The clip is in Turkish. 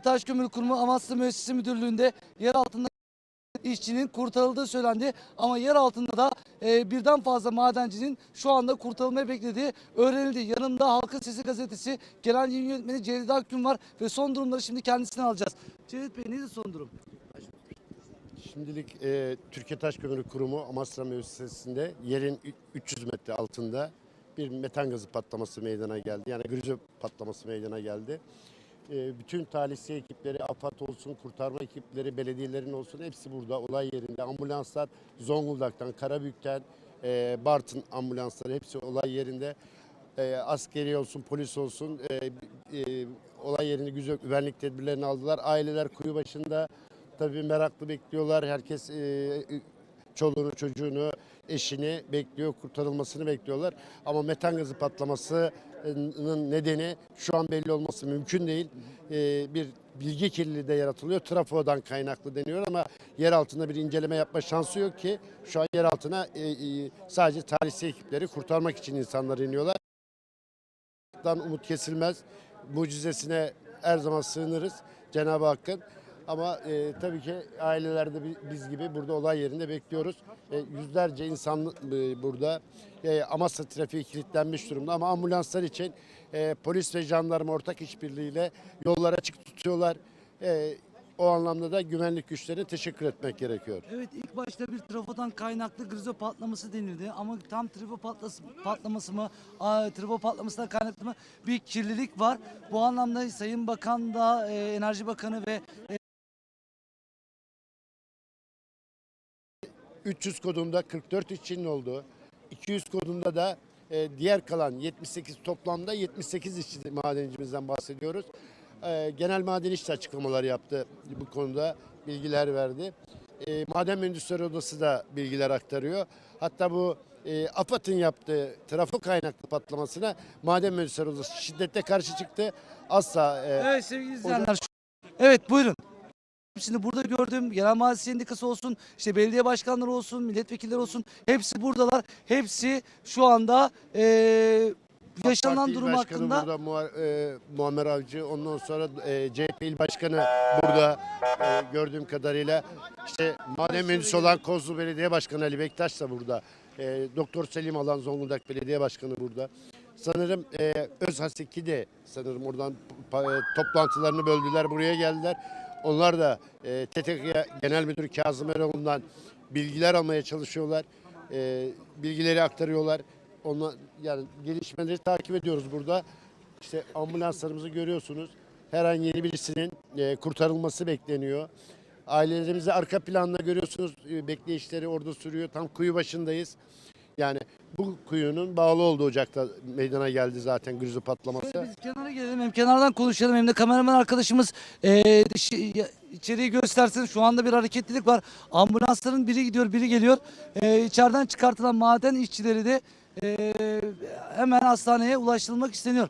Taş Kömür Kurumu Amasya Müessesi Müdürlüğü'nde yer altında işçinin kurtarıldığı söylendi. Ama yer altında da e, birden fazla madencinin şu anda kurtarılmayı beklediği öğrenildi. Yanımda Halkın Sesi gazetesi genel yayın yönetmeni Cevdet Akgün var ve son durumları şimdi kendisine alacağız. Cevdet Bey nedir son durum? Şimdilik e, Türkiye Taş Kömürü Kurumu Amasra Müessesesi'nde yerin ü- 300 metre altında bir metan gazı patlaması meydana geldi. Yani grüze patlaması meydana geldi. E, bütün talihsiz ekipleri, AFAD olsun, kurtarma ekipleri, belediyelerin olsun hepsi burada olay yerinde. Ambulanslar Zonguldak'tan, Karabük'ten, e, Bartın ambulansları hepsi olay yerinde. E, askeri olsun, polis olsun e, olay yerinde güzel güvenlik tedbirlerini aldılar. Aileler kuyu başında tabii meraklı bekliyorlar. Herkes çoluğunu, çocuğunu, eşini bekliyor, kurtarılmasını bekliyorlar. Ama metan gazı patlamasının nedeni şu an belli olması mümkün değil. E, bir bilgi kirliliği de yaratılıyor. Trafodan kaynaklı deniyor ama yer altında bir inceleme yapma şansı yok ki şu an yer altına e, e, sadece talihsiz ekipleri kurtarmak için insanlar iniyorlar. Umut kesilmez. Mucizesine her zaman sığınırız Cenab-ı Hakk'ın. Ama e, tabii ki ailelerde bi- biz gibi burada olay yerinde bekliyoruz. E, yüzlerce insan e, burada. E, Amasya trafiği kilitlenmiş durumda ama ambulanslar için e, polis ve jandarma ortak işbirliğiyle yollara açık tutuyorlar. E, o anlamda da güvenlik güçlerine teşekkür etmek gerekiyor. Evet ilk başta bir trafodan kaynaklı grizo patlaması denildi ama tam trafo patlası, patlaması mı, aa, trafo patlamasından kaynaklı mı bir kirlilik var. Bu anlamda Sayın Bakan da e, Enerji Bakanı ve 300 kodunda 44 işçinin olduğu, 200 kodunda da e, diğer kalan 78 toplamda 78 işçi madencimizden bahsediyoruz. E, genel maden işçi açıklamalar yaptı bu konuda bilgiler verdi. E, Maden Mühendisleri Odası da bilgiler aktarıyor. Hatta bu e, AFAD'ın yaptığı trafo kaynaklı patlamasına Maden Mühendisleri Odası şiddetle karşı çıktı. Asla e, Evet sevgili izleyenler. Evet buyurun. Şimdi burada gördüğüm genel maden sendikası olsun, işte belediye başkanları olsun, milletvekilleri olsun hepsi buradalar. Hepsi şu anda eee yaşanan Parti il durum başkanı hakkında burada Muha- e, Muammer Avcı ondan sonra e, CHP il başkanı burada e, gördüğüm kadarıyla işte maden mühendisi olan Kozlu Belediye Başkanı Ali Bektaş da burada. E, Doktor Selim Alan Zonguldak Belediye Başkanı burada. Sanırım e, Özhaseki de sanırım oradan e, toplantılarını böldüler buraya geldiler. Onlar da e, TTK Genel Müdürü Kazım Eroğlu'ndan bilgiler almaya çalışıyorlar. E, bilgileri aktarıyorlar. Onunla, yani gelişmeleri takip ediyoruz burada. İşte ambulanslarımızı görüyorsunuz. Her an yeni birisinin e, kurtarılması bekleniyor. Ailelerimizi arka planda görüyorsunuz. E, bekleyişleri orada sürüyor. Tam kuyu başındayız. Yani bu kuyunun bağlı olduğu ocakta meydana geldi zaten grizo patlaması. Gelelim hem kenardan konuşalım hem de kameraman arkadaşımız ya- içeriği göstersin. Şu anda bir hareketlilik var. Ambulansların biri gidiyor biri geliyor. Eee içeriden çıkartılan maden işçileri de eee, hemen hastaneye ulaştırılmak isteniyor.